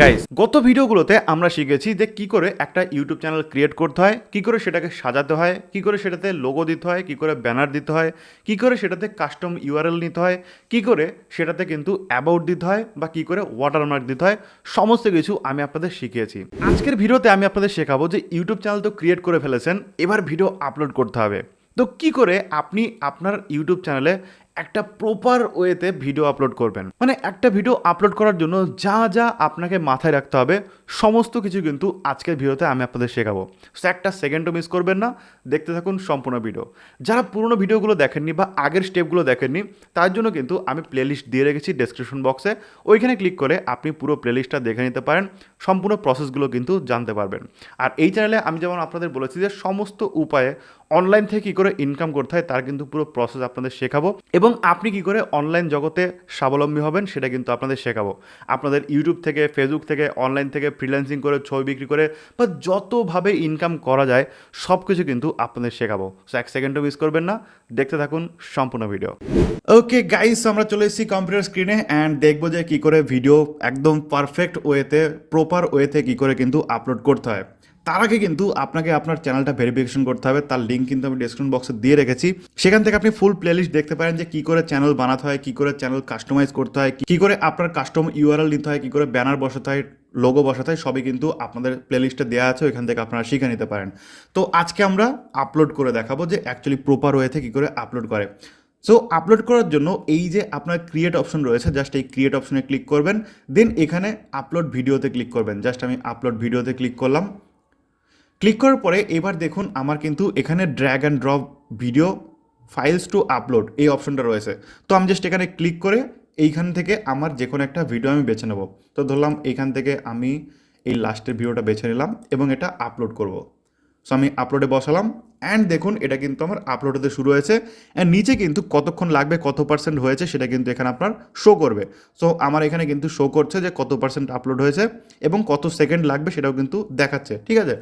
Guys গত ভিডিওগুলোতে আমরা শিখেছি যে কি করে একটা ইউটিউব চ্যানেল ক্রিয়েট করতে হয়, কি করে সেটাকে সাজাতে হয়, কি করে সেটাতে লোগো দিতে হয়, কি করে ব্যানার দিতে হয়, কি করে সেটাতে কাস্টম ইউআরএল নিতে হয়, কি করে সেটাতে কিন্তু অ্যাবাউট দিতে হয় বা কি করে ওয়াটারমার্ক দিতে হয়, সমস্ত কিছু আমি আপনাদের শিখিয়েছি। আজকের ভিডিওতে আমি আপনাদের শেখাবো যে ইউটিউব চ্যানেল তো ক্রিয়েট করে ফেলেছেন, এবার ভিডিও আপলোড করতে হবে। তো কি করে আপনি আপনার ইউটিউব চ্যানেলে একটা প্রপার ওয়েতে ভিডিও আপলোড করবেন। মানে একটা ভিডিও আপলোড করার জন্য যা যা আপনাকে মাথায় রাখতে হবে, সমস্ত কিছু কিন্তু আজকের ভিডিওতে আমি আপনাদের শেখাবো। সো একটা সেকেন্ডও মিস করবেন না। দেখতে থাকুন সম্পূর্ণ ভিডিও যারা পুরোনো ভিডিওগুলো দেখেননি বা আগের স্টেপগুলো দেখেননি, তার জন্য কিন্তু আমি প্লেলিস্ট দিয়ে রেখেছি ডেসক্রিপশন বক্সে ওইখানে ক্লিক করে আপনি পুরো প্লেলিস্টটা দেখে নিতে পারেন। সম্পূর্ণ প্রসেসগুলো কিন্তু জানতে পারবেন। আর এই চ্যানেলে আমি যেমন আপনাদের বলেছি যে সমস্ত উপায়ে অনলাইন থেকে কী করে ইনকাম করতে হয়, তার কিন্তু পুরো প্রসেস আপনাদের শেখাবো। এবং আপনি কি করে অনলাইন জগতে স্বাবলম্বী হবেন সেটা কিন্তু আপনাদের শেখাবো। আপনাদের ইউটিউব থেকে ফেসবুক থেকে অনলাইন থেকে ফ্রিল্যান্সিং করে, ছবি বিক্রি করে বা যতভাবে ইনকাম করা যায় সব কিছু কিন্তু আপনাদের শেখাবো। সো এক সেকেন্ডও মিস করবেন না। দেখতে থাকুন সম্পূর্ণ ভিডিও ওকে গাইস আমরা চলে এসেছি কম্পিউটার স্ক্রিনে অ্যান্ড দেখব যে কী করে ভিডিও একদম পারফেক্ট ওয়েতে প্রপার ওয়েতে কী করে কিন্তু আপলোড করতে হয়। তার আগে কিন্তু আপনাকে আপনার চ্যানেলটা ভেরিফিকেশন করতে হবে। তার লিঙ্ক কিন্তু আমি ডিসক্রিপশন বক্সে দিয়ে রেখেছি। সেখান থেকে আপনি ফুল প্লেলিস্ট দেখতে পারেন যে কী করে চ্যানেল বানাতে হয়, কী করে চ্যানেল কাস্টমাইজ করতে হয়, কী করে আপনার কাস্টম ইউআরএল নিতে হয়, কী করে ব্যানার বসাতে হয় লোগো বসাতে হয়, সবই কিন্তু আপনাদের প্লেলিস্টে দেওয়া আছে। ওইখান থেকে আপনারা শিখে নিতে পারেন। তো আজকে আমরা আপলোড করে দেখাবো যে অ্যাকচুয়ালি প্রপার ওয়েতে কী করে আপলোড করে। সো আপলোড করার জন্য এই যে আপনার ক্রিয়েট অপশন রয়েছে জাস্ট এই ক্রিয়েট অপশনে ক্লিক করবেন। দেন এখানে আপলোড ভিডিওতে ক্লিক করবেন। জাস্ট আমি আপলোড ভিডিওতে ক্লিক করলাম। ক্লিক করার পরে এবার দেখুন আমার কিন্তু এখানে drag and drop video files to upload এই অপশনটা রয়েছে। তো আমি জাস্ট এখানে ক্লিক করে এইখান থেকে আমার যে কোনো একটা ভিডিও আমি বেছে নেব। তো ধরলাম এইখান থেকে আমি এই লাস্টের ভিডিওটা বেছে নিলাম এবং এটা আপলোড করব। সো আমি আপলোডে বসালাম অ্যান্ড দেখুন এটা কিন্তু আমার আপলোড হতে শুরু হয়েছে অ্যান্ড নিচে কিন্তু কতক্ষণ লাগবে, কত পার্সেন্ট হয়েছে সেটা কিন্তু এখানে আপনার শো করবে। সো আমার এখানে কিন্তু শো করছে যে কত পার্সেন্ট আপলোড হয়েছে এবং কত সেকেন্ড লাগবে সেটাও কিন্তু দেখাচ্ছে, ঠিক আছে?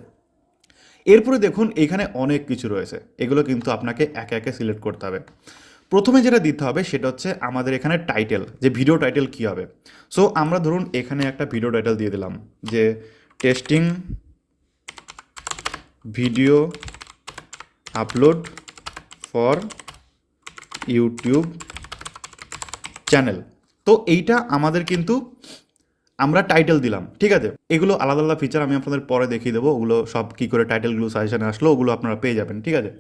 এরপরে দেখুন, এখানে অনেক কিছু রয়েছে। এগুলো কিন্তু আপনাকে একে একে সিলেক্ট করতে হবে। প্রথমে যেটা দিতে হবে, সেটা হচ্ছে আমাদের এখানে টাইটেল যে ভিডিও টাইটেল কী হবে। সো আমরা ধরুন এখানে একটা ভিডিও টাইটেল দিয়ে দিলাম, যে testing video upload for YouTube channel তো এইটা আমাদের কিন্তু আমরা টাইটেল দিলাম, ঠিক আছে? এগুলো আলাদা আলাদা ফিচার আমি আপনাদের পরে দেখিয়ে দেবো, ওগুলো সব কী করে টাইটেলগুলো সাজেশানে আসলো, ওগুলো আপনারা পেয়ে যাবেন, ঠিক আছে?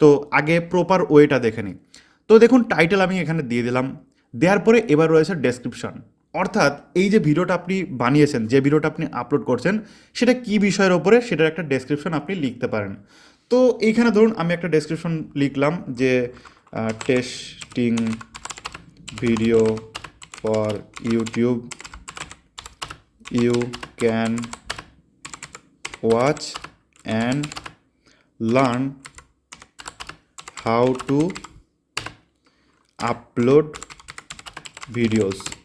তো আগে প্রপার ওয়েটা দেখে নিই। তো দেখুন টাইটেল আমি এখানে দিয়ে দিলাম, দেওয়ার পরে এবার রয়েছে ডেসক্রিপশন অর্থাৎ এই যে ভিডিওটা আপনি বানিয়েছেন, যে ভিডিওটা আপনি আপলোড করছেন, সেটা কী বিষয়ের ওপরে সেটার একটা ডেসক্রিপশন আপনি লিখতে পারেন। তো এইখানে ধরুন, আমি একটা ডেসক্রিপশন লিখলাম যে testing video for YouTube you can watch and learn how to upload videos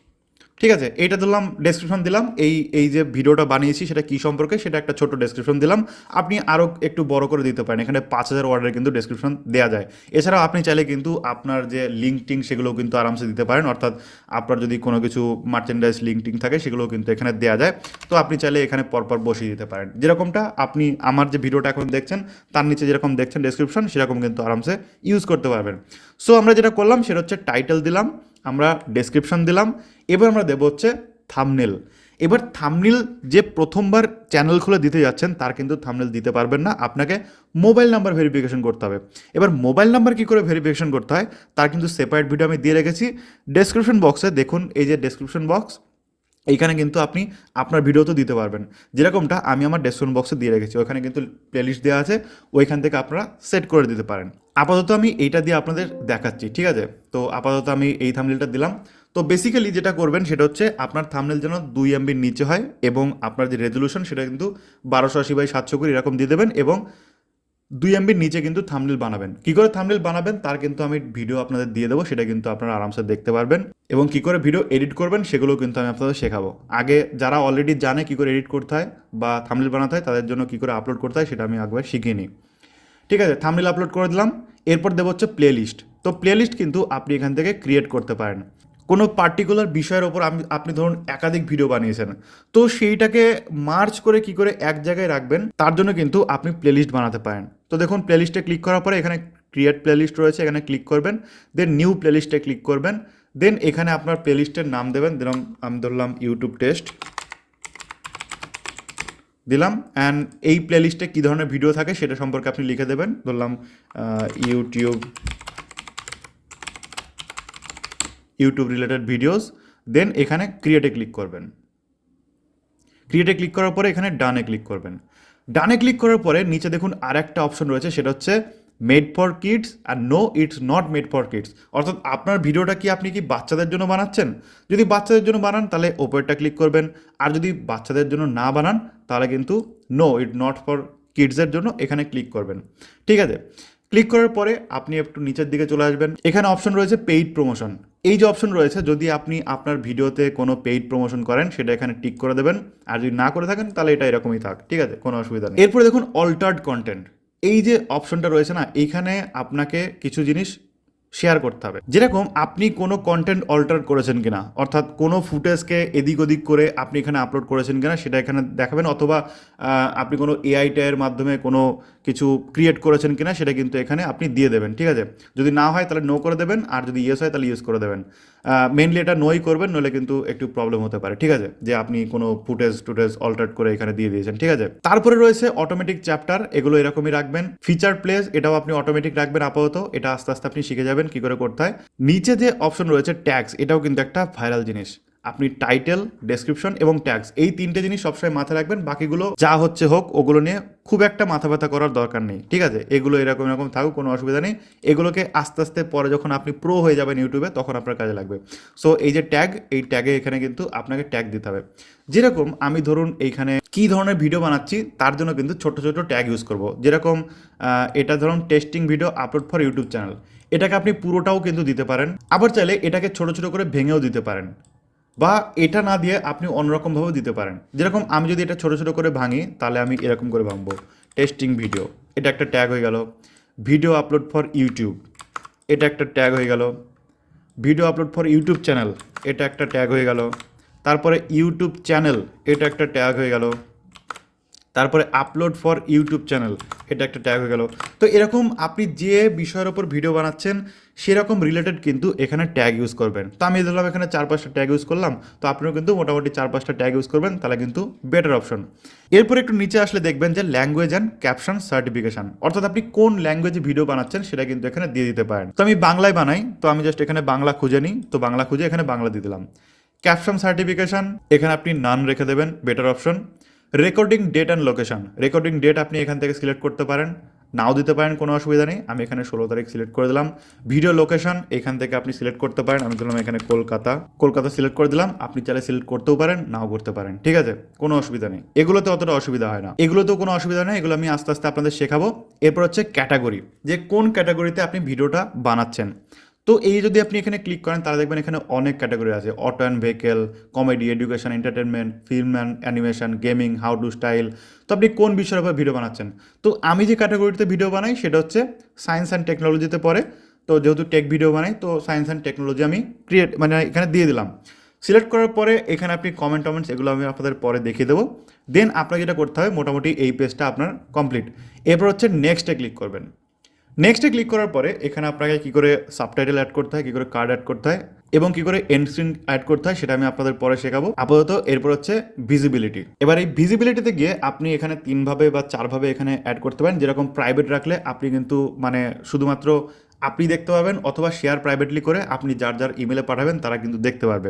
ঠিক আছে? এটা দিলাম ডেসক্রিপশন দিলাম। এই এই যে ভিডিওটা বানিয়েছি, সেটা কী সম্পর্কে? সেটা একটা ছোট ডেসক্রিপশন দিলাম। আপনি আরও একটু বড় করে দিতে পারেন। এখানে পাঁচ হাজার ওয়ার্ডের কিন্তু ডেসক্রিপশন দেওয়া যায়। এছাড়াও আপনি চাইলে কিন্তু আপনার যে লিঙ্ক টিঙ্ক সেগুলোও কিন্তু আরামসে দিতে পারেন। অর্থাৎ আপনার যদি কোনো কিছু মার্চেন্ডাইজ লিঙ্ক টিঙ্ক থাকে, সেগুলোও কিন্তু এখানে দেওয়া যায়। তো আপনি চাইলে এখানে পরপর বসিয়ে দিতে পারেন। যেরকমটা আপনি আমার যে ভিডিওটা এখন দেখছেন, তার নিচে যেরকম দেখছেন ডেসক্রিপশন সেরকম কিন্তু আরামসে ইউজ করতে পারবেন। সো আমরা যেটা করলাম, সেটা হচ্ছে টাইটেল দিলাম। আমরা ডেসক্রিপশন দিলাম। এবার আমরা দেবো হচ্ছে থামনেল এবার থামনেল যে প্রথমবার চ্যানেল খুলে দিতে যাচ্ছেন, তার কিন্তু থামনেল দিতে পারবেন না। আপনাকে মোবাইল নাম্বার ভেরিফিকেশন করতে হবে। এবার মোবাইল নাম্বার কী করে ভেরিফিকেশন করতে হয়, তার কিন্তু সেপারেট ভিডিও আমি দিয়ে রেখেছি। ডেসক্রিপশন বক্সে দেখুন, এই যে ডেসক্রিপশন বক্স এইখানে কিন্তু আপনি আপনার ভিডিও তো দিতে পারবেন। যেরকমটা আমি আমার ডেসক্রিপশন বক্সে দিয়ে রেখেছি, ওখানে কিন্তু প্লেলিস্ট দেওয়া আছে, ওইখান থেকে আপনারা সেট করে দিতে পারেন। আপাতত আমি এইটা দিয়ে আপনাদের দেখাচ্ছি, ঠিক আছে? তো আপাতত আমি এই থামনেলটা দিলাম। তো বেসিক্যালি যেটা করবেন সেটা হচ্ছে আপনার থামনেল যেন দুই এমবির নিচে হয় এবং আপনার যে রেজলিউশন সেটা কিন্তু বারোশো আশি বাই সাতশো করে এরকম দিয়ে দেবেন এবং দুই এমবির নিচে কিন্তু থামনেল বানাবেন। কি করে থামনেল বানাবেন? তার কিন্তু আমি ভিডিও আপনাদের দিয়ে দেবো, সেটা কিন্তু আপনারা আরামসে দেখতে পারবেন এবং কি করে ভিডিও এডিট করবেন সেগুলো কিন্তু আমি আপনাদের শেখাবো। আগে যারা অলরেডি জানে কি করে এডিট করতে হয় বা থামনেল বানাতে হয়, তাদের জন্য কি করে আপলোড করতে হয় সেটা আমি একবার শিখিয়ে নিই। ঠিক আছে থামনেল আপলোড করে দিলাম, এরপর দেবো হচ্ছে প্লে লিস্ট তো প্লে লিস্ট কিন্তু আপনি এখান থেকে ক্রিয়েট করতে পারেন। কোনো পার্টিকুলার বিষয়ের ওপর আমি, আপনি ধরুন একাধিক ভিডিও বানিয়েছেন, তো সেইটাকে মার্চ করে কি করে এক জায়গায় রাখবেন, তার জন্য কিন্তু আপনি প্লেলিস্ট বানাতে পারেন। তো দেখুন প্লেলিস্টে ক্লিক করার পরে এখানে ক্রিয়েট প্লেলিস্ট রয়েছে, এখানে ক্লিক করবেন দেন নিউ প্লেলিস্টে ক্লিক করবেন দেন এখানে আপনার প্লেলিস্টের নাম দেবেন দিলাম আমি ধরলাম ইউটিউব টেস্ট দিলাম। অ্যান্ড এই প্লেলিস্টে কী ধরনের ভিডিও থাকে সেটা সম্পর্কে আপনি লিখে দেবেন। ধরলাম YouTube YouTube related videos then এখানে ক্রিয়েটে ক্লিক করবেন। ক্রিয়েটে ক্লিক করার পরে এখানে ডানে ক্লিক করবেন। ডানে ক্লিক করার পরে নিচে দেখুন আর একটা অপশন রয়েছে, সেটা হচ্ছে made for kids R no it's not made for kids অর্থাৎ আপনার ভিডিওটা কি আপনি কি বাচ্চাদের জন্য বানাচ্ছেন? যদি বাচ্চাদের জন্য বানান, তাহলে ওপরটা ক্লিক করবেন। আর যদি বাচ্চাদের জন্য না বানান, তাহলে কিন্তু নো ইট নট ফর কিডসের জন্য এখানে ক্লিক করবেন। ঠিক আছে? ক্লিক করার পরে আপনি একটু নিচের দিকে চলে আসবেন। এখানে অপশন রয়েছে পেইড প্রমোশন এই যে অপশন রয়েছে, যদি আপনি আপনার ভিডিওতে কোনো পেইড প্রমোশন করেন, সেটা এখানে টিক করে দেবেন। আর যদি না করে থাকেন, তাহলে এটা এরকমই থাক। ঠিক আছে? কোনো অসুবিধা নেই। এরপরে দেখুন অল্টার্ড কন্টেন্ট এই যে অপশনটা রয়েছে না, এইখানে আপনাকে কিছু জিনিস শেয়ার করতে হবে। যেরকম আপনি কোনো কন্টেন্ট অল্টার করেছেন কিনা, অর্থাৎ কোনো ফুটেজকে এদিক ওদিক করে আপনি এখানে আপলোড করেছেন কিনা, সেটা এখানে দেখাবেন, অথবা আপনি কোনো এআই টায়ের মাধ্যমে কোনো কিছু ক্রিয়েট করেছেন কিনা, সেটা কিন্তু এখানে আপনি দিয়ে দেবেন, ঠিক আছে? যদি না হয় তাহলে নো করে দেবেন, আর যদি ইয়েস হয় তাহলে ইউজ করে দেবেন। মেনলি এটা নোই করবেন, নইলে কিন্তু একটু প্রবলেম হতে পারে। ঠিক আছে? যে আপনি কোনো ফুটেজ টুটেজ অল্টার করে এখানে দিয়ে দিয়েছেন, ঠিক আছে? তারপরে রয়েছে অটোমেটিক চ্যাপ্টার এগুলো এরকমই রাখবেন। ফিচার প্লেস এটাও আপনি অটোমেটিক রাখবেন আপাতত। এটা আস্তে আস্তে আপনি শিখে যাবেন কি করে করতে হয়। নিচে যে অপশন রয়েছে ট্যাক্স এটাও কিন্তু একটা ভাইরাল জিনিস। আপনি টাইটেল ডেসক্রিপশন এবং ট্যাক্স এই তিনটে জিনিস সবসময় মাথায় রাখবেন। বাকিগুলো যা হচ্ছে হোক, ওগুলো নিয়ে খুব একটা মাথা ব্যথা করার দরকার নেই, ঠিক আছে? এগুলো এরকম এরকম থাকুক, কোনো অসুবিধা নেই। এগুলোকে আস্তে আস্তে পরে যখন আপনি প্রো হয়ে যাবেন ইউটিউবে, তখন আপনার কাজে লাগবে। সো এই যে ট্যাগ এই ট্যাগে এখানে কিন্তু আপনাকে ট্যাগ দিতে হবে। যেরকম আমি ধরুন এইখানে কি ধরনের ভিডিও বানাচ্ছি, তার জন্য কিন্তু ছোট ছোট ট্যাগ ইউজ করব। যেরকম এটা ধরুন testing video upload for YouTube channel এটাকে আপনি পুরোটাও কিন্তু দিতে পারেন। আবার চাইলে এটাকে ছোট ছোট করে ভেঙেও দিতে পারেন। বা এটা না দিয়ে আপনি অন্যরকমভাবেও দিতে পারেন। যেরকম আমি যদি এটা ছোটো ছোটো করে ভাঙি, তাহলে আমি এরকম করে ভাঙবো। টেস্টিং ভিডিও এটা একটা ট্যাগ হয়ে গেল। ভিডিও আপলোড ফর ইউটিউব এটা একটা ট্যাগ হয়ে গেল। Video upload for YouTube channel এটা একটা ট্যাগ হয়ে গেল। তারপরে ইউটিউব চ্যানেল এটা একটা ট্যাগ হয়ে গেল। তারপরে আপলোড ফর ইউটিউব চ্যানেল এটা একটা ট্যাগ হয়ে গেল। তো এরকম আপনি যে বিষয়ের ওপর ভিডিও বানাচ্ছেন সেরকম রিলেটেড কিন্তু এখানে ট্যাগ ইউজ করবেন। তো আমি ধরলাম এখানে চার পাঁচটা ট্যাগ ইউজ করলাম, তো আপনিও কিন্তু মোটামুটি চার পাঁচটা ট্যাগ ইউজ করবেন, তাহলে কিন্তু বেটার অপশন এরপর একটু নিচে আসলে দেখবেন যে ল্যাঙ্গুয়েজ অ্যান্ড ক্যাপশন সার্টিফিকেশন অর্থাৎ আপনি কোন ল্যাঙ্গুয়েজে ভিডিও বানাচ্ছেন সেটা কিন্তু এখানে দিয়ে দিতে পারেন। তো আমি বাংলায় বানাই, তো আমি জাস্ট এখানে বাংলা খুঁজে নিই, তো বাংলা খুঁজে এখানে বাংলা দিয়ে দিলাম। ক্যাপশন সার্টিফিকেশন এখানে আপনি নান রেখে দেবেন better option recording date and location recording date আপনি এখান থেকে সিলেক্ট করতে পারেন। নাও দিতে পারেন, কোনো অসুবিধা নেই। আমি এখানে ষোলো তারিখ সিলেক্ট করে দিলাম। ভিডিও লোকেশন এখান থেকে আপনি সিলেক্ট করতে পারেন। আমি দিলাম এখানে কলকাতা। কলকাতা সিলেক্ট করে দিলাম। আপনি চাইলে সিলেক্ট করতেও পারেন, নাও করতে পারেন। ঠিক আছে? কোনো অসুবিধা নেই। এগুলোতে অতটা অসুবিধা হয় না। এগুলোতেও কোনো অসুবিধা নেই। এগুলো আমি আস্তে আস্তে আপনাদের শেখাবো। এরপর হচ্ছে ক্যাটাগরি যে কোন ক্যাটাগরিতে আপনি ভিডিওটা বানাচ্ছেন। তো এই যদি আপনি এখানে ক্লিক করেন, তাহলে দেখবেন এখানে অনেক ক্যাটাগরি আছে। Auto and vehicle comedy education entertainment film and animation gaming how to style তো আপনি কোন বিষয়ের উপর ভিডিও বানাচ্ছেন? তো আমি যে ক্যাটাগরিতে ভিডিও বানাই, সেটা হচ্ছে সায়েন্স অ্যান্ড টেকনোলজিতে পড়ে। তো যেহেতু টেক ভিডিও বানাই, তো সায়েন্স অ্যান্ড টেকনোলজি আমি ক্রিয়েট মানে এখানে দিয়ে দিলাম। সিলেক্ট করার পরে এখানে আপনি কমেন্ট টমেন্টস এগুলো আমি আপনাদের পরে দেখিয়ে দেবো। দেন আপনাকে যেটা করতে হবে, মোটামুটি এই পেজটা আপনার কমপ্লিট এরপর হচ্ছে নেক্সটে ক্লিক করবেন। নেক্সটে ক্লিক করার পরে এখানে আপনাকে কী করে সাবটাইটেল অ্যাড করতে হয়, কী করে কার্ড অ্যাড করতে হয় এবং কী করে এন্ড স্ক্রিন অ্যাড করতে হয়, সেটা আমি আপনাদের পরে শেখাবো। আপাতত এরপর হচ্ছে ভিজিবিলিটি এবার এই ভিজিবিলিটিতে গিয়ে আপনি এখানে তিনভাবে বা চারভাবে এখানে অ্যাড করতে পারেন। যেরকম প্রাইভেট রাখলে আপনি কিন্তু মানে শুধুমাত্র আপনি দেখতে পাবেন অথবা শেয়ার প্রাইভেটলি করে আপনি যার যার ইমেলে পাঠাবেন, তারা কিন্তু দেখতে পারবে।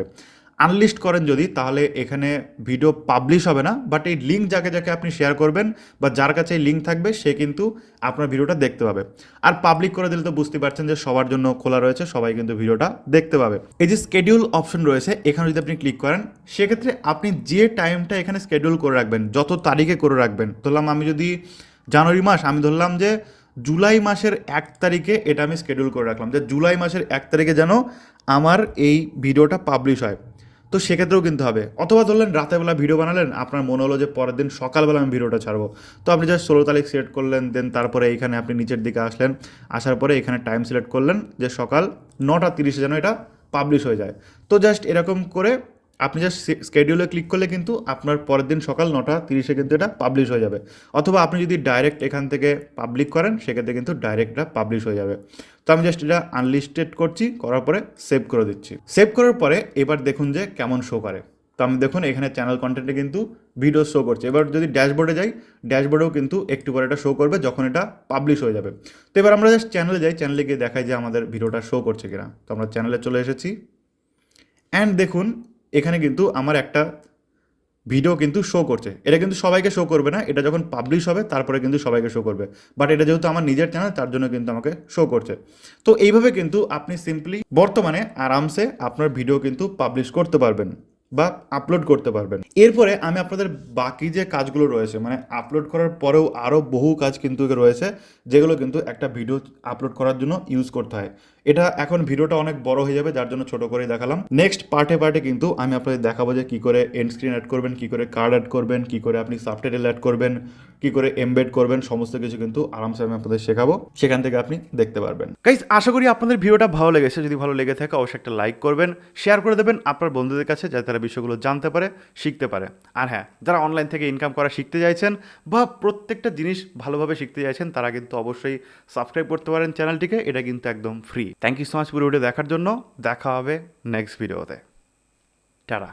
আনলিস্ট করেন যদি, তাহলে এখানে ভিডিও পাবলিশ হবে না বাট এই লিঙ্ক যাকে যাকে আপনি শেয়ার করবেন বা যার কাছে এই লিঙ্ক থাকবে, সে কিন্তু আপনার ভিডিওটা দেখতে পাবে। আর পাবলিক করে দিলে তো বুঝতে পারছেন যে সবার জন্য খোলা রয়েছে, সবাই কিন্তু ভিডিওটা দেখতে পাবে। এই যে স্কেডিউল অপশন রয়েছে, এখানে যদি আপনি ক্লিক করেন, সেক্ষেত্রে আপনি যে টাইমটা এখানে স্কেডিউল করে রাখবেন, যত তারিখে করে রাখবেন, ধরলাম আমি যদি জানুয়ারি মাস, আমি ধরলাম যে জুলাই মাসের এক তারিখে এটা আমি স্কেডিউল করে রাখলাম, যে জুলাই মাসের এক তারিখে যেন আমার এই ভিডিওটা পাবলিশ হয়। তো সেক্ষেত্রেও কিন্তু হবে। অথবা ধরলেন, রাতেরবেলা ভিডিও বানালেন, আপনার মনে হলো যে পরের দিন সকালবেলা আমি ভিডিওটা ছাড়বো। তো আপনি জাস্ট ষোলো তারিখ সিলেক্ট করলেন দেন তারপরে এইখানে আপনি নিচের দিকে আসলেন, আসার পরে এখানে টাইম সিলেক্ট করলেন যে সকাল নটা তিরিশে যেন এটা পাবলিশ হয়ে যায়। তো জাস্ট এরকম করে আপনি জাস্ট স্কেডিউলে ক্লিক করলে কিন্তু আপনার পরের দিন সকাল নটা তিরিশে কিন্তু এটা পাবলিশ হয়ে যাবে। অথবা আপনি যদি ডাইরেক্ট এখান থেকে পাবলিক করেন, সেক্ষেত্রে কিন্তু ডাইরেক্ট এটা পাবলিশ হয়ে যাবে। তো আমি জাস্ট এটা আনলিস্টেড করছি, করার পরে সেভ করে দিচ্ছি। সেভ করার পরে এবার দেখুন যে কেমন শো করে। তো আমি দেখুন এখানে চ্যানেল কন্টেন্টে কিন্তু ভিডিও শো করছে। এবার যদি ড্যাশবোর্ডে যাই ড্যাশবোর্ডেও কিন্তু একটু পরে এটা শো করবে, যখন এটা পাবলিশ হয়ে যাবে। তো এবার আমরা জাস্ট চ্যানেলে যাই চ্যানেলে গিয়ে দেখাই যে আমাদের ভিডিওটা শো করছে কিনা। তো আমরা চ্যানেলে চলে এসেছি। অ্যান্ড দেখুন এখানে কিন্তু আমার একটা ভিডিও কিন্তু শো করছে। এটা কিন্তু সবাইকে শো করবে না, এটা যখন পাবলিশ হবে, তারপরে কিন্তু সবাইকে শো করবে। বাট এটা যেহেতু আমার নিজের চ্যানেল তার জন্য কিন্তু আমাকে শো করছে। তো এইভাবে কিন্তু আপনি সিম্পলি বর্তমানে আরামসে আপনার ভিডিও কিন্তু পাবলিশ করতে পারবেন। বা আপলোড করতে পারবেন। এরপরে আমি আপনাদের বাকি যে কাজগুলো রয়েছে মানে আপলোড করার পরেও আরও বহু কাজ কিন্তু রয়েছে, যেগুলো কিন্তু একটা ভিডিও আপলোড করার জন্য ইউজ করতে হয়। এটা এখন ভিডিওটা অনেক বড় হয়ে যাবে, যার জন্য ছোট করে দেখালাম। নেক্সট পার্টে পার্টে কিন্তু আমি আপনাদের দেখাবো যে কী করে এন্ড স্ক্রিন অ্যাড করবেন, কী করে কার্ড অ্যাড করবেন, কী করে আপনি সাবটাইটেল অ্যাড করবেন। কী করে এমবেড করবেন, সমস্ত কিছু কিন্তু আরামসে আমি আপনাদের শেখাবো। সেখান থেকে আপনি দেখতে পারবেন। গাইজ আশা করি আপনাদের ভিডিওটা ভালো লেগেছে। যদি ভালো লেগে থাকে, অবশ্যই একটা লাইক করবেন শেয়ার করে দেবেন আপনার বন্ধুদের কাছে, যাতে তারা বিষয়গুলো জানতে পারে, শিখতে পারে। আর হ্যাঁ যারা অনলাইন থেকে ইনকাম করা শিখতে চাইছেন বা প্রত্যেকটা জিনিস ভালোভাবে শিখতে চাইছেন, তারা কিন্তু অবশ্যই সাবস্ক্রাইব করতে পারেন চ্যানেলটিকে এটা কিন্তু একদম free thank you so much পুরো দেখার জন্য। দেখা হবে নেক্সট ভিডিওতে টাটা।